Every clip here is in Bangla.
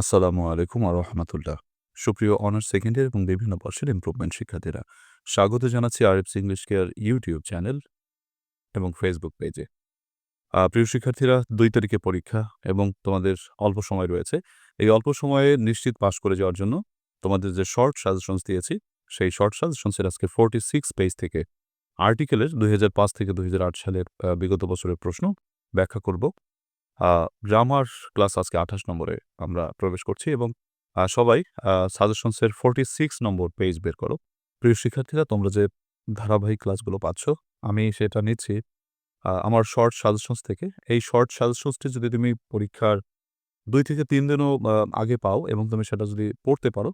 আসসালামু আলাইকুম আর রহমতুল্লাহ। সুপ্রিয় অনার্স সেকেন্ড ইয়ার এবং বিভিন্ন বর্ষের ইমপ্রুভমেন্ট শিক্ষার্থীরা, স্বাগত জানাচ্ছি RFS English care YouTube channel এবং ফেসবুক পেজে প্রিয় শিক্ষার্থীরা, দুই তারিখে পরীক্ষা এবং তোমাদের অল্প সময় রয়েছে। এই অল্প সময়ে নিশ্চিত পাশ করে যাওয়ার জন্য তোমাদের যে শর্ট সাজেশনস দিয়েছি, সেই শর্ট সাজেশনসের আজকে ফোরটি সিক্স পেজ থেকে আর্টিকেলের দুই হাজার পাঁচ থেকে দুই হাজার আট সালের বিগত বছরের প্রশ্ন ব্যাখ্যা করব। গ্রামার ক্লাস আজকে আঠাশ নম্বরে আমরা প্রবেশ করছি এবং সবাই সাজেশনসের ফোরটি সিক্স নম্বর পেজ বের করো। প্রিয় শিক্ষার্থীরা, তোমরা যে ধারাবাহিক ক্লাসগুলো পাচ্ছ, আমি সেটা নিচ্ছি আমার শর্ট সাজেশনস থেকে। এই শর্ট সাজেশনসটি যদি তুমি পরীক্ষার দুই থেকে তিন দিনও আগে পাও এবং তুমি সেটা যদি পড়তে পারো,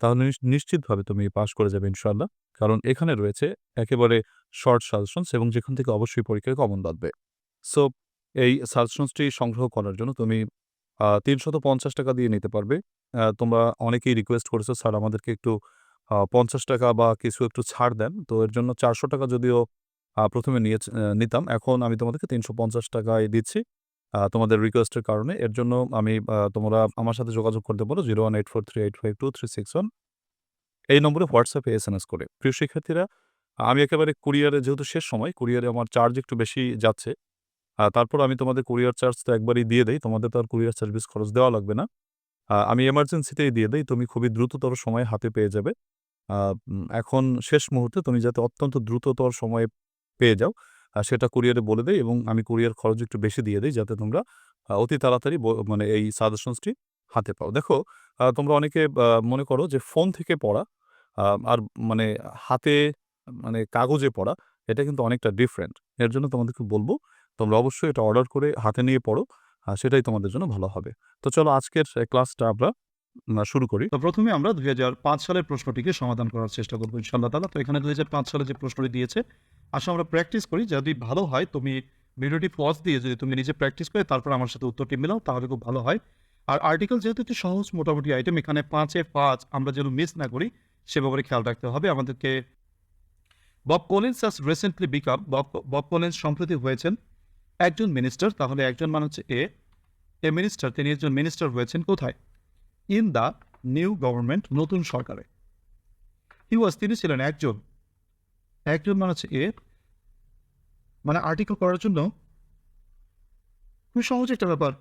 তাহলে নিশ্চিতভাবে তুমি পাশ করে যাবে ইনশাল্লাহ কারণ এখানে রয়েছে একেবারে শর্ট সাজেশনস এবং যেখান থেকে অবশ্যই পরীক্ষায় কমন বাঁধবে। সো এই সাজেশনসটি সংগ্রহ করার জন্য তুমি তিনশত পঞ্চাশ টাকা দিয়ে নিতে পারবে। তোমরা অনেকেই রিকোয়েস্ট করেছ, স্যার, আমাদেরকে একটু পঞ্চাশ টাকা বা কিছু একটু ছাড় দেন। তো এর জন্য চারশো টাকা যদিও প্রথমে নিয়ে নিতাম। এখন আমি তোমাদেরকে তিনশো পঞ্চাশ টাকায় দিচ্ছি তোমাদের রিকোয়েস্টের কারণে। এর জন্য আমি তোমরা আমার সাথে যোগাযোগ করতে পারো, zero one eight four three eight five two three six one. এই নম্বরে হোয়াটসঅ্যাপে এস এম এস করে। প্রিয় শিক্ষার্থীরা, আমি একেবারে কুরিয়ারে যেহেতু শেষ সময় কুরিয়ারে আমার চার্জ একটু বেশি যাচ্ছে। তারপর আমি তোমাদের কুরিয়ার চার্জ তো একবারই দিয়ে দেই, তোমাদের তো আর কুরিয়ার সার্ভিস খরচ দেওয়া লাগবে না। আমি এমার্জেন্সিতেই দিয়ে দেই, তুমি খুবই দ্রুততর সময় হাতে পেয়ে যাবে। এখন শেষ মুহূর্তে তুমি যাতে অত্যন্ত দ্রুততর সময়ে পেয়ে যাও সেটা কুরিয়ারে বলে দেয় এবং আমি কুরিয়ার খরচ একটু বেশি দিয়ে দিই যাতে তোমরা অতি তাড়াতাড়ি মানে এই সাজেশনসটি হাতে পাও। দেখো তোমরা অনেকে মনে করো যে ফোন থেকে পড়া আর মানে হাতে মানে কাগজে পড়া, এটা কিন্তু অনেকটা ডিফারেন্ট এর জন্য তোমাদেরকে বলব তোমরা অবশ্যই এটা অর্ডার করে হাতে নিয়ে পড়ো সেটাই তোমাদের জন্য ভালো হবে। তো চলো আজকের ক্লাসটা আমরা শুরু করি। তো প্রথমে আমরা দুই হাজার পাঁচ সালের প্রশ্নটিকে সমাধান করার চেষ্টা করব ইনশাল্লাহ তালা তো এখানে দুই হাজার পাঁচ সালে যে প্রশ্নটি দিয়েছে আসলে আমরা প্র্যাকটিস করি। যদি ভালো হয়, তুমি ভিডিওটি পজ দিয়ে যদি তুমি নিজে প্র্যাকটিস করে তারপর আমার সাথে উত্তরটি মিলাও, তাহলে খুব ভালো হয়। আর আর্টিকেল যেহেতু একটি সহজ মোটামুটি আইটেম এখানে পাঁচে পাঁচ আমরা যেন মিস না করি, সে ব্যাপারে খেয়াল রাখতে হবে। আমাদেরকে Bob Collins has recently become Bob Bob Collins সম্প্রতি হয়েছেন একজন মিনিস্টার তাহলে একজন মানে হচ্ছে এ এ মিনিস্টার তিনি একজন মিনিস্টার হয়েছেন কোথায়? ইন দ্য নিউ গভর্নমেন্ট নতুন সরকারে। হি ওয়াজ তিনি ছিলেন একজন। একজন মানে হচ্ছে এ মানে আর্টিকেল করার জন্য খুব সহজ একটা ব্যাপার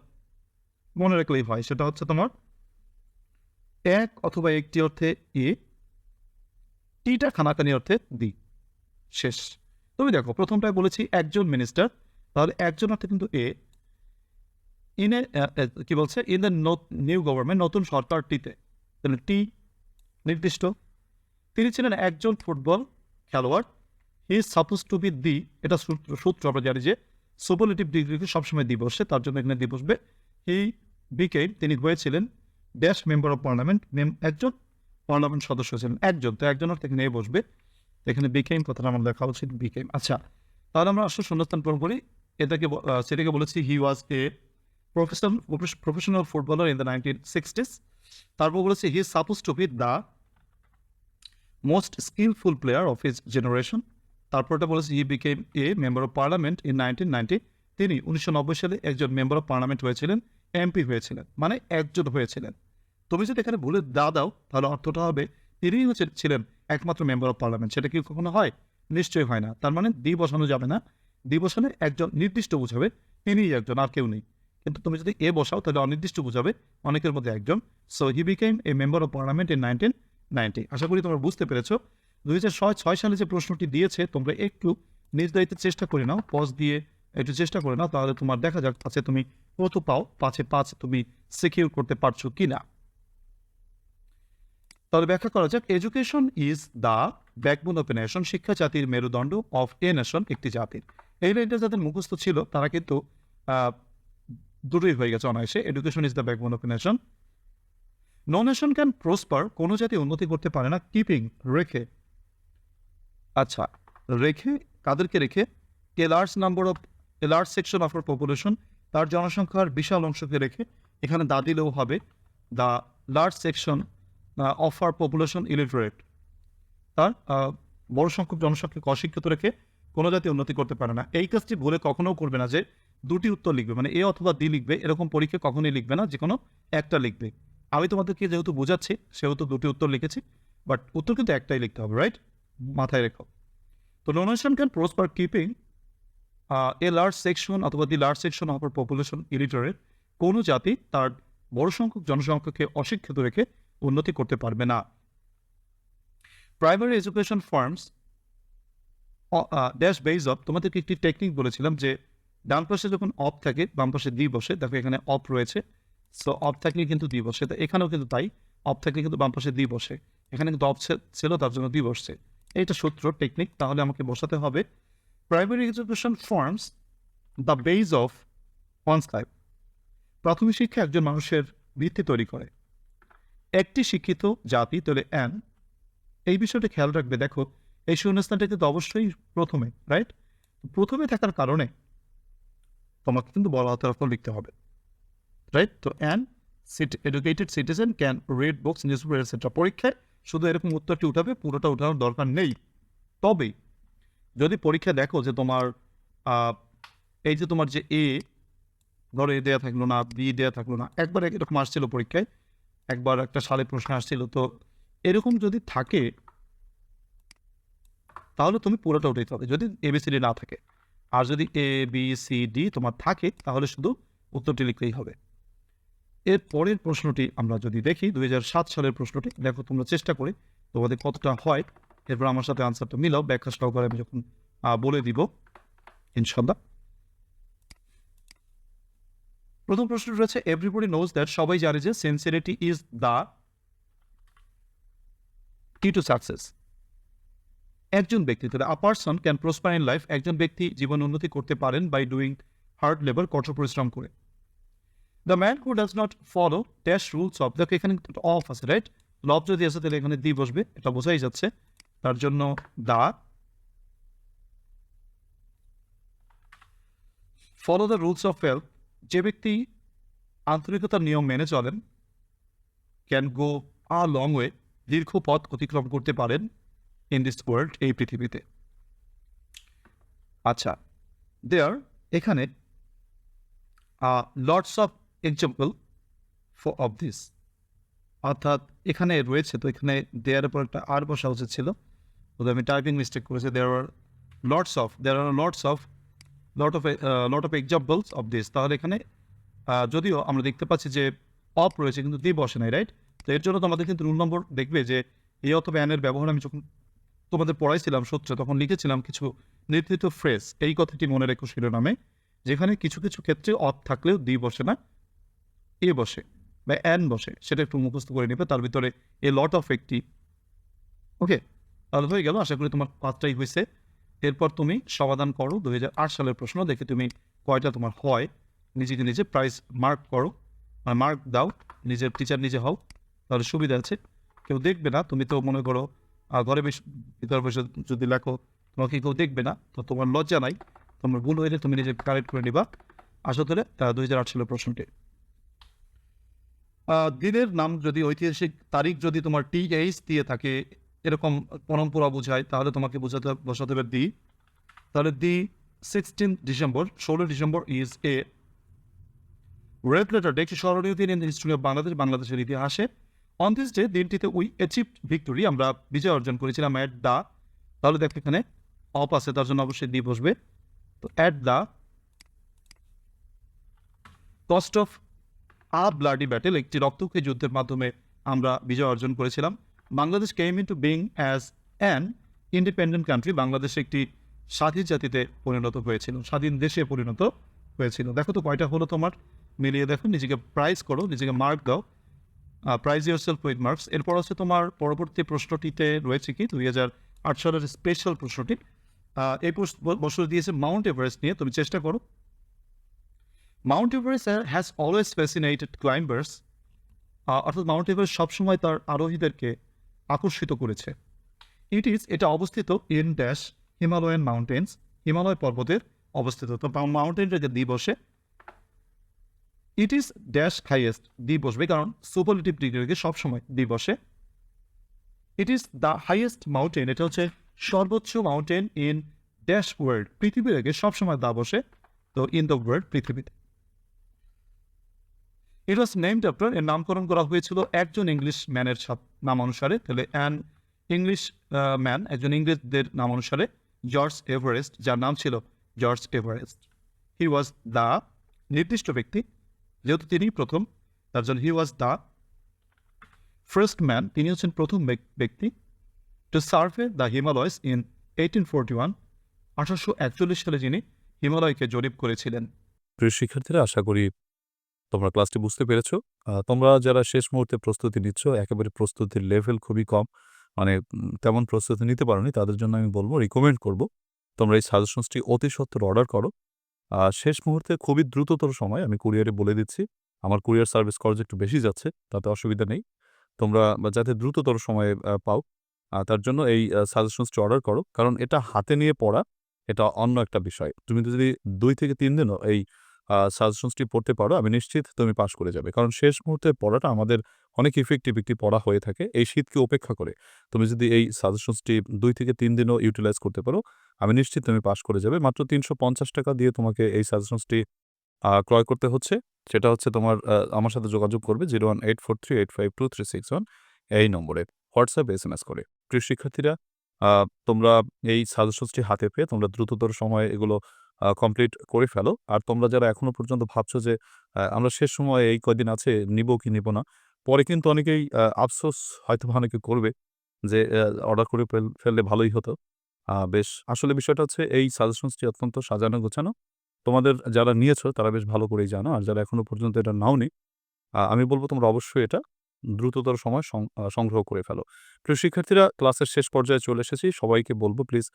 মনে রাখলেই হয়, সেটা হচ্ছে তোমার এক অথবা একটি অর্থে এ টিটা খানাকানি অর্থে দি। শেষ। তুমি দেখো, প্রথমটায় বলেছি একজন মিনিস্টার তাহলে একজন অর্থে কিন্তু এ ইন এ কি বলছে? ইন দ্য নিউ গভর্নমেন্ট নতুন সরকারটিতে, তাহলে টি নির্দিষ্ট। তিনি ছিলেন একজন ফুটবল খেলোয়াড়। He suppose to be the এটা সূত্র আমরা জানি যে সুপারলেটিভ ডিগ্রিকে সবসময় দি বসে তার জন্য এখানে দি বসবে হি বিকেম তিনি হয়েছিলেন ড্যাশ মেম্বার অফ পার্লামেন্ট মেম একজন পার্লামেন্ট সদস্য ছিলেন, একজন। তো একজন অর্থে এখানে বসবে। এখানে বিকেম কথাটা আমার লেখা উচিত বিকেম আচ্ছা তাহলে আমরা আসলে শূন্যস্থান পূরণ করি। এটাকে সেটাকে বলেছি he was a professional professional footballer in the nineteen sixties তারপর বলেছে he suppose to be the most skilful player of his generation তারপরটা বলেছে he became a member of parliament in nineteen ninety তিনি উনিশশো নব্বই সালে একজন মেম্বার অফ পার্লামেন্ট হয়েছিলেন এমপি হয়েছিলেন মানে একজন হয়েছিলেন। তুমি যদি এখানে ভুলে দা দাও, তাহলে অর্থটা হবে তিনিই হচ্ছে, ছিলেন একমাত্র মেম্বার অফ পার্লামেন্ট সেটা কি কখনো হয়? নিশ্চয়ই হয় না। তার মানে দি বসানো যাবে না। বসালে একজন নির্দিষ্ট বুঝাবে, তিনিই একজন, আর কেউ নেই। কিন্তু তুমি যদি এ বসাও, তাহলে অনির্দিষ্ট বুঝাবে, অনেকের মধ্যে একজন। So he became a member of parliament in nineteen ninety আশা করি তোমরা বুঝতে পেরেছ। দুই হাজার ছয় ছয় সালে যে প্রশ্নটি দিয়েছে, তোমরা একটু নিজ দায়িত্বের চেষ্টা করে নাও পজ দিয়ে একটু চেষ্টা করে নাও, তাহলে তোমার দেখা যাক পাঁচে তুমি কত পাও পাঁচে পাঁচ তুমি সিকিউর করতে পারছ কি না তাহলে ব্যাখ্যা করা যাক। Education is the backbone of a nation শিক্ষা জাতির মেরুদণ্ড অফ এ নেশন একটি জাতির। এই লাইনটা যাদের মুখস্থ ছিল, তারা কিন্তু দুটোই হয়ে গেছে অনায়াসে। Education is the backbone of nation no nation can prosper কোনো জাতি উন্নতি করতে পারে না কিপিং রেখে। আচ্ছা রেখে, কাদেরকে রেখে? A large number of a large section of our population তার জনসংখ্যার বিশাল অংশকে রেখে, এখানে দা দিলেও হবে the large section of our population illiterate তার বড় সংখ্যক জনসংখ্যাকে অশিক্ষিত রেখে কোনো জাতি উন্নতি করতে পারে না। এই কাজটি ভুলে কখনোও করবে না যে দুটি উত্তর লিখবে। মানে এ অথবা দি লিখবে, এরকম পরীক্ষা কখনোই লিখবে না যে কোনো একটা লিখবে। আমি তোমাদেরকে যেহেতু বোঝাচ্ছি, সেহেতু দুটি উত্তর লিখেছি বাট উত্তর কিন্তু একটাই লিখতে হবে রাইট মাথায় রেখো। তো donation can prosper keeping a large section অথবা the large section of our population illiterate কোনো জাতি তার বড় সংখ্যক জনসংখ্যাকে অশিক্ষিত রেখে উন্নতি করতে পারবে না। Primary education forms dash base of তোমাদেরকে একটি টেকনিক বলেছিলাম যে ডান পাশে যখন অফ থাকে, বাম পাশে দি বসে, দেখো এখানে অফ রয়েছে সো অফ থাকলে কিন্তু দি বসে, তো এখানেও কিন্তু তাই অফ থাকলে কিন্তু বাম পাশে দি বসে, এখানে কিন্তু অফ ছিল, তার জন্য দি বসছে, এইটা সূত্র টেকনিক তাহলে আমাকে বসাতে হবে primary education forms the base of one's life প্রাথমিক শিক্ষা একজন মানুষের ভিত্তি তৈরি করে, একটি শিক্ষিত জাতি, তাহলে অ্যান এই বিষয়টা খেয়াল রাখবে, দেখো এই শূন্যস্থানটা কিন্তু অবশ্যই প্রথমে রাইট প্রথমে থাকার কারণে তোমাকে কিন্তু বড় হাতের অক্ষর লিখতে হবে রাইট তো an sit educated citizen can read books newspaper etcetera পরীক্ষায় শুধু এরকম উত্তরটি উঠাবে, পুরোটা উঠানোর দরকার নেই। তবে যদি পরীক্ষা দেখো যে তোমার এই যে তোমার যে এ ধরো এ দেওয়া থাকল না বি দেওয়া থাকল না, একবার এরকম আসছিল পরীক্ষায়, একবার একটা সালে প্রশ্ন আসছিল, তো এরকম যদি থাকে তাহলে তুমি পুরোটা উঠাইতে হবে। যদি এবিসিডি না থাকে। আর যদি এ বি সি ডি তোমার থাকে, তাহলে শুধু উত্তরটি লিখলেই হবে। এর পরের প্রশ্নটি আমরা যদি দেখি, দুই সালের প্রশ্নটি, দেখো তোমরা চেষ্টা করে তোমাদের কতটা হয়। এরপর আমার সাথে আনসারটা মিলাও ব্যাখ্যা সহকারে আমি যখন বলে দিব ইনশাল্লাহ প্রথম প্রশ্নটি রয়েছে এভরিবডি নোজ দ্যাট সবাই জানে যে sincerity is the key to success একজন ব্যক্তি, তাহলে a person can prosper in life একজন ব্যক্তি জীবন উন্নতি করতে পারেন বাই ডুইং হার্ড লেবার কঠোর পরিশ্রম করে। The man who does not follow dash rules of দেখো এখানে অফ আছে রাইট লব যদি আছে, তাহলে এখানে দি বসবে এটা বোঝাই যাচ্ছে। তার জন্য the follow the rules of health যে ব্যক্তি আন্তরিকতার নিয়ম মেনে চলেন can go a long way দীর্ঘ পথ অতিক্রম করতে পারেন। ইন দিস ওয়ার্ল্ড এই পৃথিবীতে। আচ্ছা দেয়ার এখানে lots of example for of this অর্থাৎ, এখানে রয়েছে, তো এখানে দেয়ার উপর একটা আর বসা উচিত ছিল। তো আমি টাইপিং মিস্টেক করেছি there are lots of there are lots of lot of lot of examples of this তাহলে এখানে যদিও আমরা দেখতে পাচ্ছি যে অফ রয়েছে, কিন্তু দি বসে নাই রাইট তো এর জন্য তোমাদের কিন্তু রুল নম্বর দেখবে যে, এই অথবা অ্যানের ব্যবহার আমি যখন তোমাদের পড়াইছিলাম, সত্য, তখন লিখেছিলাম কিছু নির্দিষ্ট ফ্রেজ এই কথাটি মনে রেখো শিরোনামে, যেখানে কিছু কিছু ক্ষেত্রে অফ থাকলেও দি বসে না, এ বসে, বা অ্যান বসে, সেটা একটু মুখস্থ করে নেবে, তার ভিতরে এ লট অফ একটি ওকে তাহলে হয়ে গেল, আশা করি তোমার পাঁচটাই হয়েছে। এরপর তুমি সমাধান করো দু হাজার আট সালের প্রশ্ন, দেখে তুমি কয়টা তোমার হয়, নিজেকে নিজে প্রাইজ মার্ক করো মার্ক দাও, নিজের টিচার নিজে হও, তাহলে সুবিধা আছে। কেউ দেখবে না, তুমি তো মনে করো আহ, ঘরে ভিতরে বসে যদি লেখো তোমাকে কেউ দেখবে না তো তোমার লজ্জা নাই তোমার ভুল হইলে তুমি নিজে কারেক্ট করে নিবা। আসা তাহলে দুই হাজার আট সালের প্রশ্নটি। দিনের নাম যদি ঐতিহাসিক তারিখ যদি তোমার টি এইচ দিয়ে থাকে এরকম পরম্পরা বোঝায় তাহলে তোমাকে বোঝাতে বসাতে হবে দি তাহলে দি সিক্সটিন ডিসেম্বর ষোলো December is a red letter একটি স্মরণীয় দিন ইন হিস্ট্রি অফ বাংলাদেশ বাংলাদেশের ইতিহাসে। অন দিস ডে দিনটিতে উই অ্যাচিভ ভিক্টোরি আমরা বিজয় অর্জন করেছিলাম অ্যাট দা তাহলে দেখো এখানে, অপ আছে, তার জন্য অবশ্যই দি বসবে। তো at the cost of a bloody battle একটি রক্তক্ষয়ী যুদ্ধের মাধ্যমে আমরা বিজয় অর্জন করেছিলাম। Bangladesh came into being as an independent country Bangladesh একটি স্বাধীন জাতিতে পরিণত হয়েছিল, স্বাধীন দেশে পরিণত হয়েছিল। দেখো তো কয়টা হলো তোমার, মিলিয়ে দেখো, নিজেকে প্রাইজ করো, নিজেকে মার্ক দাও। Prize yourself with marks এরপর হচ্ছে তোমার পরবর্তী প্রশ্নটিতে রয়েছে কি? দুই হাজার আট সালের স্পেশাল প্রশ্নটি। এই বছর দিয়েছে মাউন্ট এভারেস্ট নিয়ে। তুমি চেষ্টা করো। Mount Everest has always fascinated climbers অর্থাৎ মাউন্ট এভারেস্ট সবসময় তার আরোহীদেরকে আকর্ষিত করেছে। ইট ইজ এটা অবস্থিত in dash Himalayan mountains Himalaya পর্বতের অবস্থিত। তো মাউন্টেনটাকে দ্বি বসে ইট ইজ ড্যাশ হাইয়েস্ট দ্বি বসবে কারণ সুপারলেটিভ ডিগ্রিকে সবসময় দ্বি বসে it is the highest mountain, এটা হচ্ছে সর্বোচ্চ মাউন্টেন ইন ড্যাশ ওয়ার্ল্ড, পৃথিবীর আগে সবসময় দা বসে তো ইন দ্য ওয়ার্ল্ড পৃথিবীতে। ইট ওয়াজ নেমড আফটার, এর নামকরণ করা হয়েছিল একজন ইংলিশ ম্যানের নাম অনুসারে তাহলে অ্যান ইংলিশ ম্যান, একজন ইংরেজদের নাম অনুসারে জর্জ এভারেস্ট, যার নাম ছিল George Everest. He was the নির্দিষ্ট ব্যক্তি। যেহেতু তিনি প্রথম, তার জন্য he was the first man তিনি হচ্ছেন প্রথম ব্যক্তি to survey the Himalayas in eighteen forty one আঠারোশো একচল্লিশ সালে যিনি হিমালয়কে জরিপ করেছিলেন। প্রিয় শিক্ষার্থীরা, আশা করি তোমরা ক্লাসটি বুঝতে পেরেছ। তোমরা যারা শেষ মুহূর্তে প্রস্তুতি নিচ্ছ, একেবারে প্রস্তুতির লেভেল খুবই কম মানে তেমন প্রস্তুতি নিতে পারোনি, তাদের জন্য আমি বলব রিকমেন্ড করব। তোমরা এই সাজেশনসটি অতি সত্তর অর্ডার করো। শেষ মুহূর্তে খুবই দ্রুততর সময় আমি কুরিয়ারে বলে দিচ্ছি। আমার কুরিয়ার সার্ভিস খরচ একটু বেশি যাচ্ছে, তাতে অসুবিধা নেই। তোমরা যাতে দ্রুততর সময়ে পাও তার জন্য এই সাজেশনসটি অর্ডার করো। কারণ এটা হাতে নিয়ে পড়া, এটা অন্য একটা বিষয়। তুমি যদি দুই থেকে তিন দিনও এই সাজেশনসটি পড়তে পারো, আমি নিশ্চিত তুমি পাশ করে যাবে। কারণ শেষ মুহূর্তে পড়াটা আমাদের অনেক ইফেক্টিভ একটি পড়া হয়ে থাকে, এই শীতকে উপেক্ষা করে। তুমি যদি এই সাজেশনসটি দুই থেকে তিন দিনও ইউটিলাইজ করতে পারো আমি নিশ্চিত তুমি পাশ করে যাবে। মাত্র তিনশো পঞ্চাশ টাকা দিয়ে তোমাকে এই সাজেশনসটি ক্রয় করতে হচ্ছে। সেটা হচ্ছে তোমার আমার সাথে যোগাযোগ করবে zero one eight four three eight five two three six one এই নম্বরে। হোয়াটসঅ্যাপ, এস এম এস করে। প্রিয় শিক্ষার্থীরা তোমরা এই সাজেশনসটি হাতে পেয়ে তোমরা দ্রুততর সময়ে এগুলো কমপ্লিট করে ফেলো। আর তোমরা যারা এখনও পর্যন্ত ভাবছ যে আমরা শেষ সময়ে এই কয়দিন আছে, নিব কি নিব না, পরে কিন্তু অনেকেই আফসোস হয়তো অনেকে করবে যে অর্ডার করে ফেললে ভালোই হতো। বেশ, আসলে বিষয়টা হচ্ছে এই সাজেশনসটি অত্যন্ত সাজানো গোছানো। তোমাদের যারা নিয়েছো, তারা বেশ ভালো করেই জানো। আর যারা এখনও পর্যন্ত এটা নাওনি আমি বলব তোমরা অবশ্যই এটা দ্রুততর সময় সংগ্রহ করে ফেলো। প্রিয় শিক্ষার্থীরা, ক্লাসের শেষ পর্যায়ে চলে এসেছি। সবাইকে বলব প্লিজ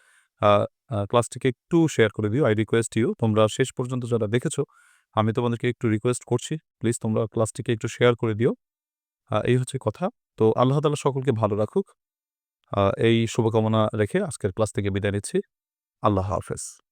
ক্লাসটিকে একটু শেয়ার করে দিও। আই রিকোয়েস্ট ইউ, তোমরা শেষ পর্যন্ত যারা দেখেছ, আমি তোমাদেরকে একটু রিকোয়েস্ট করছি। প্লিজ তোমরা ক্লাসটিকে একটু শেয়ার করে দিও। এই হচ্ছে কথা। তো আল্লাহ তালা সকলকে ভালো রাখুক। এই শুভকামনা রেখে আজকের ক্লাস থেকে বিদায় নিচ্ছি। আল্লাহ হাফেজ।